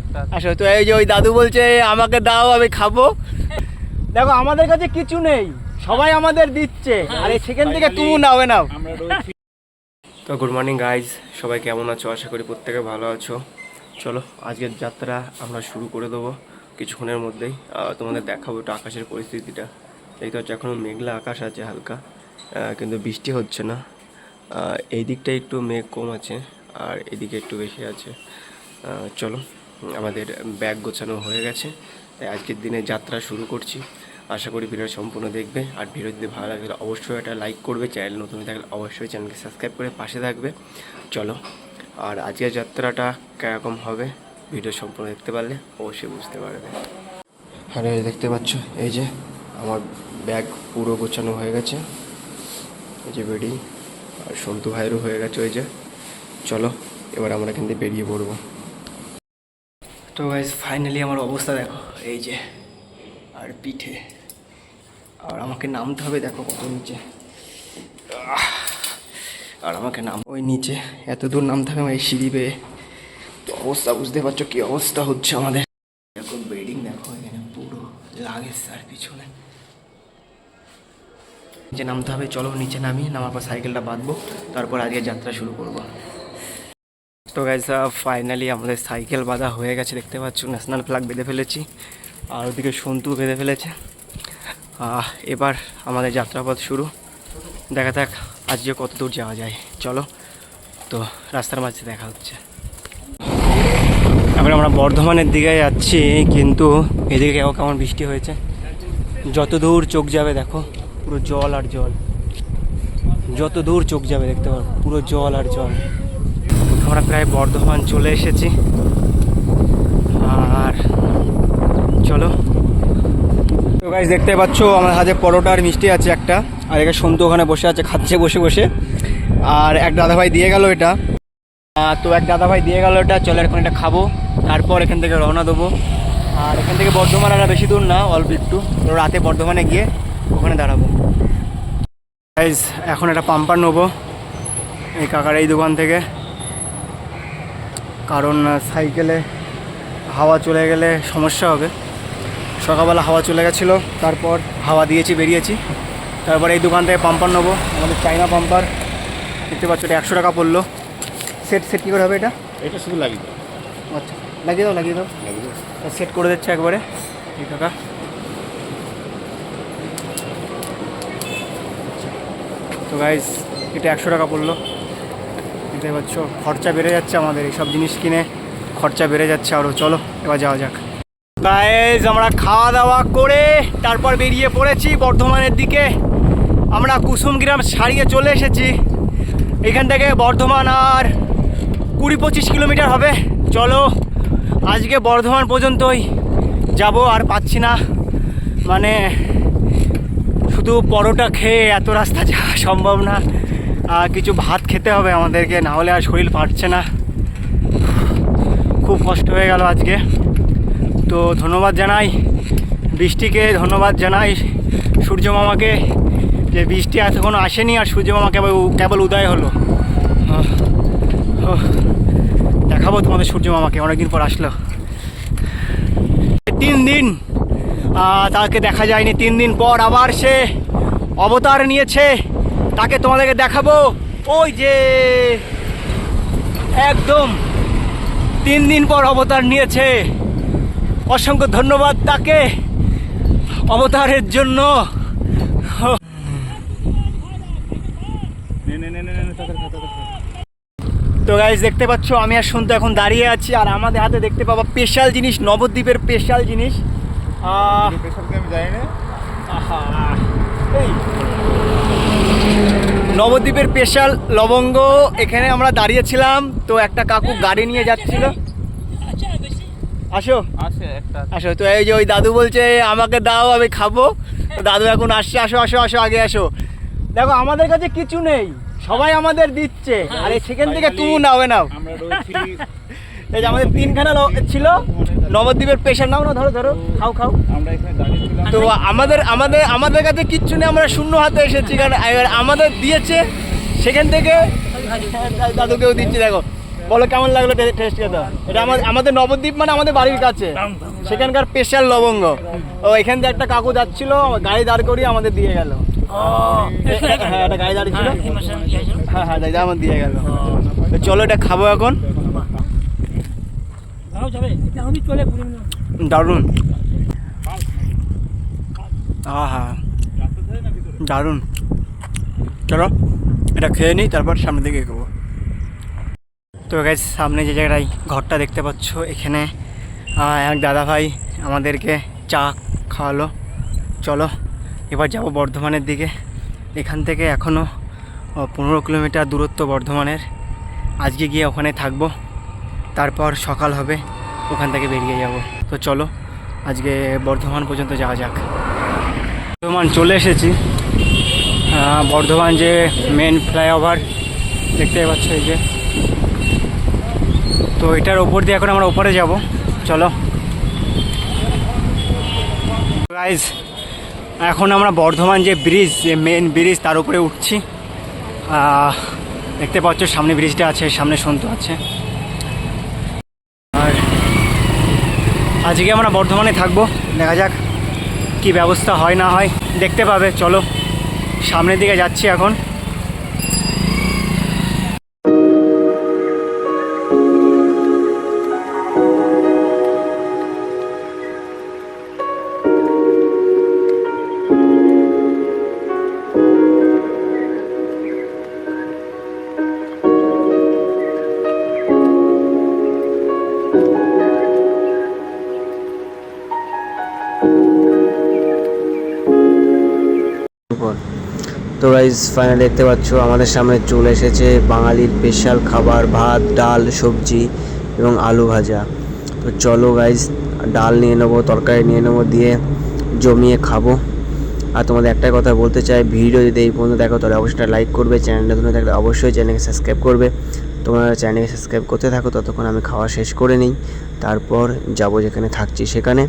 একটা আসো তো এই যে ওই দাদু বলছে আমাকে দাও আমি খাব। দেখো আমাদের কাছে কিছু নেই সবাই আমাদের দিচ্ছে। আর সেখান থেকে তুমি নাও নাও তো গুড মর্নিং গাইজ সবাই কেমন আছো? আশা করি প্রত্যেকে ভালো আছো। চলো আজকের যাত্রা আমরা শুরু করে দেবো কিছুক্ষণের মধ্যেই। তোমাদের দেখাবো একটু আকাশের পরিস্থিতিটা। দেখতে হচ্ছে এখনও মেঘলা আকাশ আছে হালকা কিন্তু বৃষ্টি হচ্ছে না। এই দিকটা একটু মেঘ কম আছে আর এদিকে একটু বেশি আছে। চলো। আমাদের ব্যাগ গোছানো হয়ে গেছে। তাই আজকের দিনে যাত্রা শুরু করছি। আশা করি ভিডিও সম্পূর্ণ দেখবে। আর ভিডিও যদি ভালো লাগে অবশ্যই একটা লাইক করবে। চ্যানেল নতুন থাকলে অবশ্যই চ্যানেলকে সাবস্ক্রাইব করে পাশে থাকবে। চলো, আর আজকের যাত্রাটা কীরকম হবে ভিডিও সম্পূর্ণ দেখতে পারলে অবশ্যই বুঝতে পারবে। হ্যাঁ দেখতে পাচ্ছ, এই যে আমার ব্যাগ পুরো গোছানো হয়ে গেছে। এই যে বেডি, আর সন্তু ভাইয়েরও হয়ে গেছে ওই যে। চলো, এবার আমরা এখান থেকে বেরিয়ে পড়ব। তো গাইজ ফাইনালি আমার অবস্থা দেখো। এই যে, আর পিঠে। আর আমাকে নামতে হবে, দেখো কত নিচে! আর আমাকে নাম ওই নিচে, এত দূর নামতে হবে আমার এই সিঁড়ি বেয়ে। তো অবস্থা, বুঝতে পারছ কী অবস্থা হচ্ছে আমাদের। এখন বেডিং দেখো, এখানে পুরো লাগে স্যার পিছনে। নিচে নামতে হবে, চলো নিচে নামি, নামার পর সাইকেলটা বাঁধবো, তারপর আজকে যাত্রা শুরু করব। তো গাইজ ফাইনালি আমাদের সাইকেল বাঁধা হয়ে গেছে, দেখতে পাচ্ছ ন্যাশনাল ফ্ল্যাগ বেঁধে ফেলেছি, আর ওদিকে সন্তু বেঁধে ফেলেছে। এবার আমাদের যাত্রাপথ শুরু। দেখা যাক আজকে কত দূর যাওয়া যায়। চলো, তো রাস্তার মাঝে দেখা হচ্ছে। এবার আমরা বর্ধমানের দিকে যাচ্ছি, কিন্তু এদিকে কেমন কেমন বৃষ্টি হয়েছে। যত দূর চোখ যাবে, দেখো, পুরো জল আর জল। যত দূর চোখ যাবে, দেখতে পারো, পুরো জল আর জল। আমরা প্রায় বর্ধমান চলে এসেছি। আর চলো। তো গাইজ দেখতে পাচ্ছ, আমার হাতে পরোটা আর মিষ্টি আছে একটা। আর এখানে সন্তু ওখানে বসে আছে, খাচ্ছে বসে বসে। আর এক দাদাভাই দিয়ে গেল এটা। তো এক দাদাভাই দিয়ে গেল এটা, চলো এখন এটা খাব। তারপর এখান থেকে রওনা দেবো। আর এখান থেকে বর্ধমান আর বেশি দূর না, অল্প একটু। তো রাতে বর্ধমানে গিয়ে ওখানে দাঁড়াবো। গাইজ এখন একটা পাম্পার নেব। এই কাকার এই দোকান থেকে। কারণ সাইকেলে হাওয়া চলে গেলে সমস্যা হবে। সকালবেলা হাওয়া চলে গেছিল তারপর হাওয়া দিয়েছি বেরিয়েছি। তারপর এই দোকান থেকে পাম্পার নেব। আমাদের চাইনা পাম্পার দেখতে পাচ্ছ এটা একশো টাকা পড়ল। সেট সেট কী করে হবে এটা? এটা শুধু লাগিয়ে দাও। আচ্ছা লাগিয়ে দাও লাগিয়ে দাও। লাগিয়ে দাও। সেট করে দিচ্ছে একবারে। এই কাকা তো গাইজ এটা একশো টাকা পড়ল। দেখতে পাচ্ছ, খরচা বেড়ে যাচ্ছে আমাদের, এইসব জিনিস কিনে খরচা বেড়ে যাচ্ছে আরও চলো, এবার যাওয়া যাক। গাইজ আমরা খাওয়া দাওয়া করে তারপর বেরিয়ে পড়েছি বর্ধমানের দিকে। আমরা কুসুমগ্রাম ছাড়িয়ে চলে এসেছি। এখান থেকে বর্ধমান আর কুড়ি পঁচিশ কিলোমিটার হবে। চলো, আজকে বর্ধমান পর্যন্তই যাব, আর পাচ্ছি না। মানে শুধু পরোটা খেয়ে এত রাস্তা যাওয়া সম্ভব না। কিছু ভাত খেতে হবে আমাদেরকে, না হলে আর শরীর পারছে না। খুব কষ্ট হয়ে গেল আজকে। তো ধন্যবাদ জানাই, বৃষ্টিকে ধন্যবাদ জানাই সূর্য মামাকে যে বৃষ্টি এতক্ষণ আসেনি আর সূর্য মামা কেবল কেবল উদয় হলো। দেখাবো তোমাদের সূর্য মামাকে, অনেকদিন পর আসলো। তিন দিন তাকে দেখা যায়নি, তিন দিন পর আবার সে অবতার নিয়েছে। তাকে তোমাদেরকে দেখাবো। ওই যে একদম তিন দিন পর অবতার নিয়েছে। অসংখ্য ধন্যবাদ তাকে অবতারের জন্য। তো গাইজ দেখতে পাচ্ছ আমি আর শুনতে এখন দাঁড়িয়ে আছি আর আমাদের হাতে দেখতে পাবো স্পেশাল জিনিস নবদ্বীপের স্পেশাল জিনিস। আমি জানি না? নবদ্বীপের স্পেশাল লবঙ্গ এখানে আমরা দাঁড়িয়েছিলাম তো একটা কাকু গাড়ি নিয়ে যাচ্ছিল। আসো। আসো তো এই যে ওই দাদু বলছে আমাকে দাও আমি খাব। তো দাদু এখন আসছে আসো আসো আসো আগে আসো। দেখো আমাদের কাছে কিছু নেই সবাই আমাদের দিচ্ছে। আর এই সেখান থেকে তুমি নাও নাও। এই যে আমাদের তিনখানা ছিল। নবদ্বীপের পেশা নাও না ধরো ধরো খাও খাও। আমরা এখানে দাঁড়িয়েছিলাম তো আমাদের আমাদের আমাদের কাছে কিচ্ছু নেই আমরা শূন্য হাতে এসেছি কারণ এবার আমাদের দিয়েছে সেখান থেকে দাদুকেও দিচ্ছি দেখো। বলো কেমন লাগল টেস্ট খেতে? এটা আমাদের আমাদের নবদ্বীপ মানে আমাদের বাড়ির কাছে। সেখানকার স্পেশাল লবঙ্গ। ও এখান থেকে একটা কাকু যাচ্ছিল গাড়ি দাঁড় করিয়ে আমাদের দিয়ে গেল। হ্যাঁ একটা গাড়ি দাঁড়িয়ে ছিল। হ্যাঁ হ্যাঁ দাদা আমার দিয়ে গেল। চলো এটা খাব এখন। দারুণ। হ্যাঁ দারুণ। চলো, এটা খেয়ে নিই, তারপর সামনের দিকে এগোবো। তো গাইজ সামনে যে জায়গায় ঘরটা দেখতে পাচ্ছ, এখানে এক দাদা ভাই আমাদেরকে চা খাওয়ালো। চলো, এবার যাব বর্ধমানের দিকে। এখান থেকে এখনও পনেরো কিলোমিটার দূরত্ব বর্ধমানের। আজকে গিয়ে ওখানে থাকব। তারপর সকাল হবে, ওখান থেকে বেরিয়ে যাব। তো চলো, আজকে বর্ধমান পর্যন্ত যাওয়া যাক। বর্ধমান চলে এসেছি। বর্ধমান যে মেন ফ্লাইওভার দেখতে পাচ্ছ এই যে। তো এটার ওপর দিয়ে এখন আমরা ওপরে যাব। চলো। গাইজ এখন আমরা বর্ধমান যে ব্রিজ যে মেন ব্রিজ তার উপরে উঠছি। দেখতে পাচ্ছ সামনে ব্রিজটা আছে, সামনে সন্তু আছে আর আজকে আমরা বর্ধমানে থাকব। দেখা যাক কি ব্যবস্থা হয় না হয়। দেখতে পাবে, চলো। সামনের দিকে যাচ্ছি এখন। তো গাইজ ফাইনালি দেখতে পাচ্ছ। আমাদের সামনে চলে এসেছে বাঙালির স্পেশাল খাবার, ভাত, ডাল, সবজি এবং আলু ভাজা। তো চলো গাইজ ডাল নিয়ে নেব, তরকারি নিয়ে নেব, দিয়ে জমিয়ে খাব। আর তোমাদের একটাই কথা বলতে চাই, ভিডিও যদি এই পর্যন্ত দেখো, তাহলে অবশ্যই লাইক করবে চ্যানেলটা তুমি থাকলে অবশ্যই চ্যানেলকে সাবস্ক্রাইব করবে। তোমরা চ্যানেলকে সাবস্ক্রাইব করতে থাকো, ততক্ষণ আমি খাওয়া শেষ করে নিই। তারপর যাব যেখানে থাকছি সেখানে।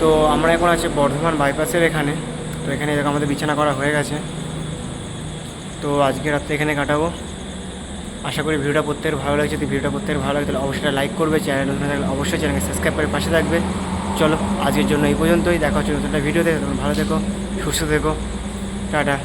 তো আমরা এখন আছি বর্ধমান বাইপাসের এখানে। তো এখানে দেখো আমাদের বিছানা করা হয়ে গেছে। তো আজকে রাত্রে এখানে কাটাবো। আশা করি ভিডিওটা প্রত্যেক ভালো লাগছে। যদি ভিডিওটা প্রত্যেক ভালো লাগে, তাহলে অবশ্যই লাইক করবে। চ্যানেল নতুন থাকলে অবশ্যই চ্যানেলকে সাবস্ক্রাইব করে পাশে থাকবে। চলো, আজকের জন্য এই পর্যন্তই। দেখা হচ্ছে নতুন একটা ভিডিওতে ভালো থেকো, সুস্থ থেকো। টাটা।